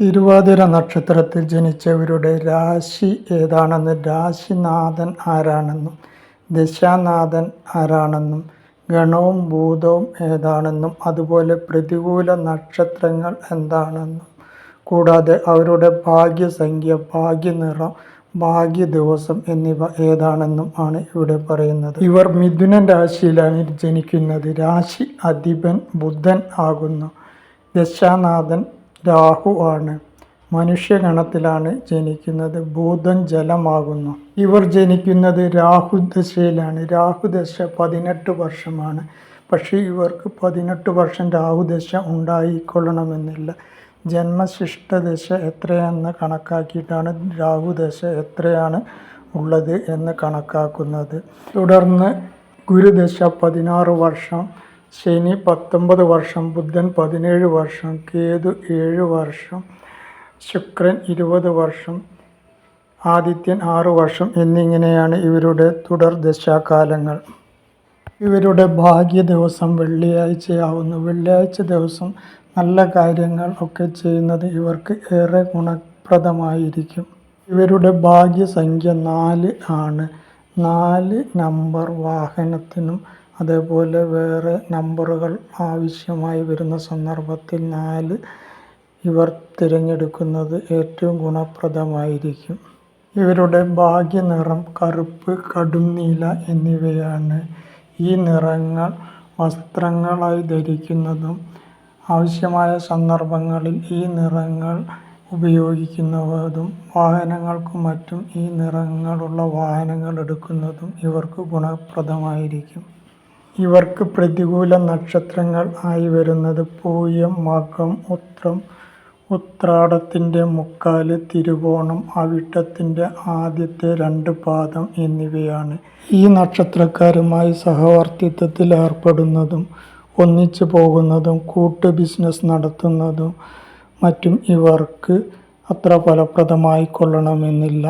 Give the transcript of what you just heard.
തിരുവാതിര നക്ഷത്രത്തിൽ ജനിച്ചവരുടെ രാശി ഏതാണെന്ന്? രാശിനാഥൻ ആരാണെന്നും ദശാനാഥൻ ആരാണെന്നും ഗണവും ഭൂതവും ഏതാണെന്നും അതുപോലെ പ്രതികൂല നക്ഷത്രങ്ങൾ എന്താണെന്നും. കൂടാതെ അവരുടെ ഭാഗ്യസംഖ്യ ഭാഗ്യനിറം ഭാഗ്യ ദിവസം എന്നിവ ഏതാണെന്നും ആണ് ഇവിടെ പറയുന്നത്. ഇവർ മിഥുനൻ രാശിയിലാണ് ജനിക്കുന്നത്. രാശി അധിപൻ ബുധൻ ആകുന്നു. ദശാനാഥൻ രാഹു ആണ് മനുഷ്യഗണത്തിലാണ് ജനിക്കുന്നത്. ഭൂതൻ ജലമാകുന്നു. ഇവർ ജനിക്കുന്നത് രാഹുദശയിലാണ്. രാഹുദശ പതിനെട്ട് വർഷമാണ്. പക്ഷേ ഇവർക്ക് പതിനെട്ട് വർഷം രാഹുദശ ഉണ്ടായിക്കൊള്ളണമെന്നില്ല. ജന്മശിഷ്ടദശ എത്രയെന്ന് കണക്കാക്കിയിട്ടാണ് രാഹുദശ എത്രയാണ് ഉള്ളത് എന്ന് കണക്കാക്കുന്നത്. തുടർന്ന് ഗുരുദശ പതിനാറ് വർഷം ശനി പത്തൊമ്പത് വർഷം ബുധൻ പതിനേഴ് വർഷം കേതു ഏഴ് വർഷം ശുക്രൻ ഇരുപത് വർഷം ആദിത്യൻ ആറു വർഷം എന്നിങ്ങനെയാണ് ഇവരുടെ തുടർ ദശാകാലങ്ങൾ. ഇവരുടെ ഭാഗ്യ ദിവസം വെള്ളിയാഴ്ചയാവുന്നു. വെള്ളിയാഴ്ച ദിവസം നല്ല കാര്യങ്ങൾ ഒക്കെ ചെയ്യുന്നത് ഇവർക്ക് ഏറെ ഗുണപ്രദമായിരിക്കും. ഇവരുടെ ഭാഗ്യസംഖ്യ നാല് ആണ്. നാല് നമ്പർ വാഹനത്തിനും അതേപോലെ വേറെ നമ്പറുകൾ ആവശ്യമായി വരുന്ന സന്ദർഭത്തിൽ നാല് ഇവർ തിരഞ്ഞെടുക്കുന്നത് ഏറ്റവും ഗുണപ്രദമായിരിക്കും. ഇവരുടെ ഭാഗ്യനിറം കറുപ്പ് കടുംനീല എന്നിവയാണ്. ഈ നിറങ്ങൾ വസ്ത്രങ്ങളായി ധരിക്കുന്നതും ആവശ്യമായ സന്ദർഭങ്ങളിൽ ഈ നിറങ്ങൾ ഉപയോഗിക്കുന്നതും വാഹനങ്ങൾക്കും മറ്റും ഈ നിറങ്ങളുള്ള വാഹനങ്ങൾ എടുക്കുന്നതും ഇവർക്ക് ഗുണപ്രദമായിരിക്കും. ഇവർക്ക് പ്രതികൂല നക്ഷത്രങ്ങൾ ആയി വരുന്നത് പൂയം മകം ഉത്രം ഉത്രാടത്തിന്റെ മുക്കാൽ തിരുവോണം അവിട്ടത്തിന്റെ ആദ്യത്തെ രണ്ട് പാദം എന്നിവയാണ്. ഈ നക്ഷത്രക്കാരുമായി സഹവർത്തിത്വത്തിൽ ഏർപ്പെടുന്നതും ഒന്നിച്ചു പോകുന്നതും കൂട്ട് ബിസിനസ് നടത്തുന്നതും മറ്റും ഇവർക്ക് അത്ര ഫലപ്രദമായി കൊള്ളണമെന്നില്ല.